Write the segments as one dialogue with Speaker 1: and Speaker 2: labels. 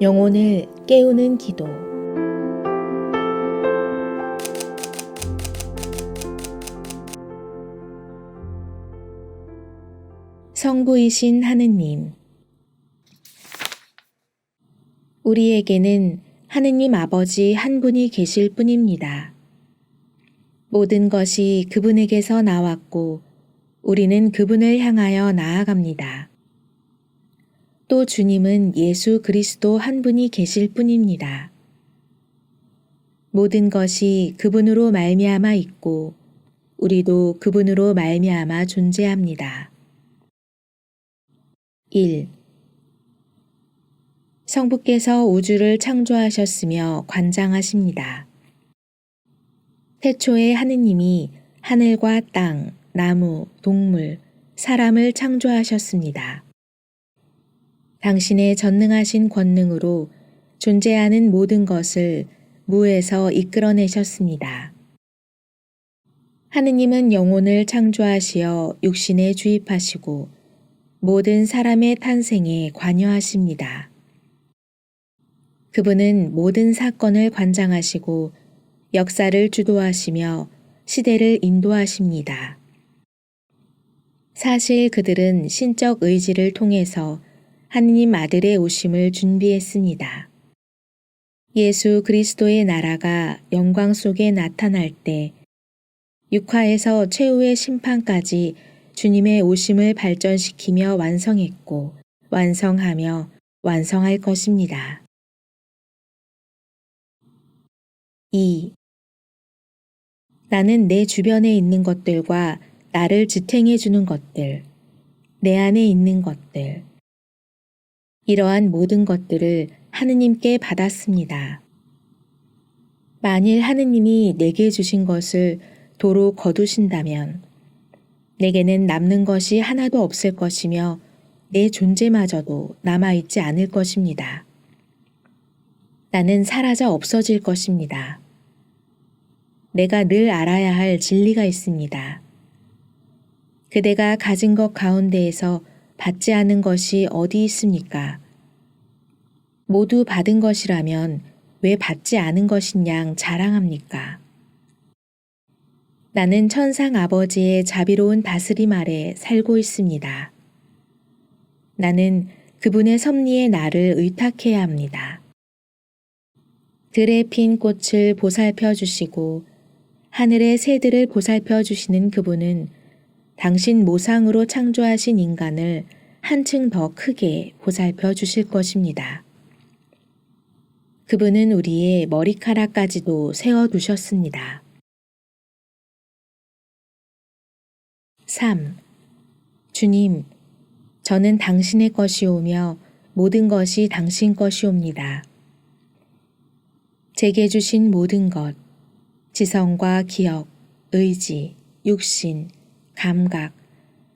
Speaker 1: 영혼을 깨우는 기도. 성부이신 하느님. 우리에게는 하느님 아버지 한 분이 계실 뿐입니다. 모든 것이 그분에게서 나왔고 우리는 그분을 향하여 나아갑니다. 또 주님은 예수 그리스도 한 분이 계실 뿐입니다. 모든 것이 그분으로 말미암아 있고 우리도 그분으로 말미암아 존재합니다. 1. 성부께서 우주를 창조하셨으며 관장하십니다. 태초에 하느님이 하늘과 땅, 나무, 동물, 사람을 창조하셨습니다. 당신의 전능하신 권능으로 존재하는 모든 것을 무에서 이끌어내셨습니다. 하느님은 영혼을 창조하시어 육신에 주입하시고 모든 사람의 탄생에 관여하십니다. 그분은 모든 사건을 관장하시고 역사를 주도하시며 시대를 인도하십니다. 사실 그들은 신적 의지를 통해서 하느님 아들의 오심을 준비했습니다. 예수 그리스도의 나라가 영광 속에 나타날 때 육화에서 최후의 심판까지 주님의 오심을 발전시키며 완성했고 완성하며 완성할 것입니다. 2. 나는 내 주변에 있는 것들과 나를 지탱해 주는 것들, 내 안에 있는 것들, 이러한 모든 것들을 하느님께 받았습니다. 만일 하느님이 내게 주신 것을 도로 거두신다면 내게는 남는 것이 하나도 없을 것이며 내 존재마저도 남아있지 않을 것입니다. 나는 사라져 없어질 것입니다. 내가 늘 알아야 할 진리가 있습니다. 그대가 가진 것 가운데에서 받지 않은 것이 어디 있습니까? 모두 받은 것이라면 왜 받지 않은 양 자랑합니까? 나는 천상 아버지의 자비로운 다스림 아래 살고 있습니다. 나는 그분의 섭리에 나를 의탁해야 합니다. 들에 핀 꽃을 보살펴 주시고 하늘의 새들을 보살펴 주시는 그분은 당신 모상으로 창조하신 인간을 한층 더 크게 보살펴 주실 것입니다. 그분은 우리의 머리카락까지도 세워두셨습니다. 3. 주님, 저는 당신의 것이오며 모든 것이 당신 것이옵니다. 제게 주신 모든 것, 지성과 기억, 의지, 육신, 감각,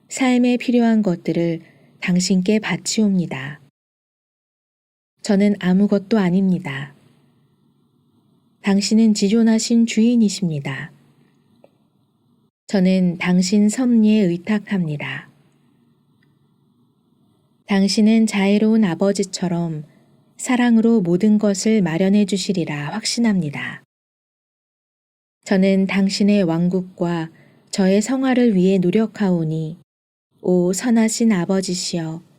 Speaker 1: 삶에 필요한 것들을 당신께 바치옵니다. 저는 아무것도 아닙니다. 당신은 지존하신 주인이십니다. 저는 당신 섭리에 의탁합니다. 당신은 자애로운 아버지처럼 사랑으로 모든 것을 마련해 주시리라 확신합니다. 저는 당신의 왕국과 저의 성화를 위해 노력하오니 오 선하신 아버지시여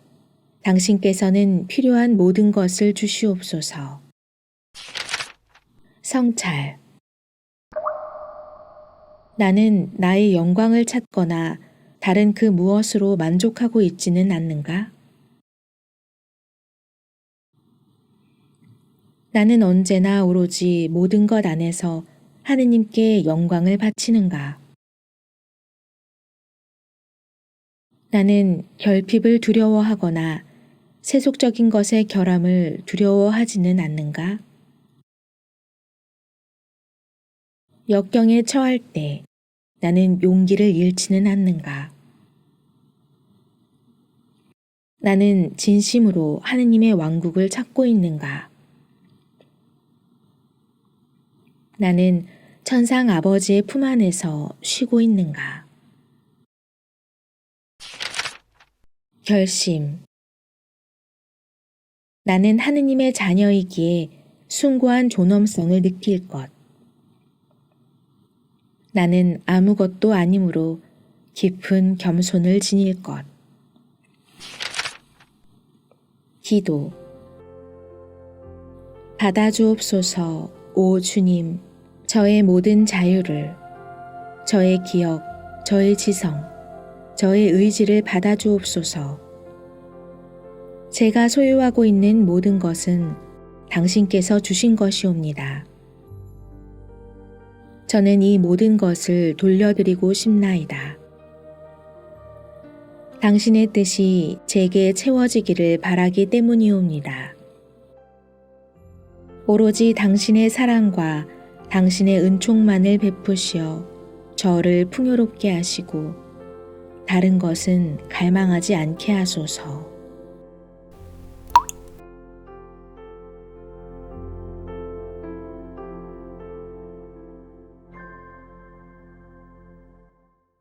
Speaker 1: 당신께서는 필요한 모든 것을 주시옵소서. 성찰 나는 나의 영광을 찾거나 다른 그 무엇으로 만족하고 있지는 않는가? 나는 언제나 오로지 모든 것 안에서 하느님께 영광을 바치는가? 나는 결핍을 두려워하거나 세속적인 것의 결함을 두려워하지는 않는가? 역경에 처할 때 나는 용기를 잃지는 않는가? 나는 진심으로 하느님의 왕국을 찾고 있는가? 나는 천상 아버지의 품 안에서 쉬고 있는가? 결심 나는 하느님의 자녀이기에 숭고한 존엄성을 느낄 것. 나는 아무것도 아니므로 깊은 겸손을 지닐 것. 기도. 받아주옵소서, 오 주님, 저의 모든 자유를, 저의 기억, 저의 지성, 저의 의지를 받아주옵소서. 제가 소유하고 있는 모든 것은 당신께서 주신 것이옵니다. 저는 이 모든 것을 돌려드리고 싶나이다. 당신의 뜻이 제게 채워지기를 바라기 때문이옵니다. 오로지 당신의 사랑과 당신의 은총만을 베푸시어 저를 풍요롭게 하시고 다른 것은 갈망하지 않게 하소서.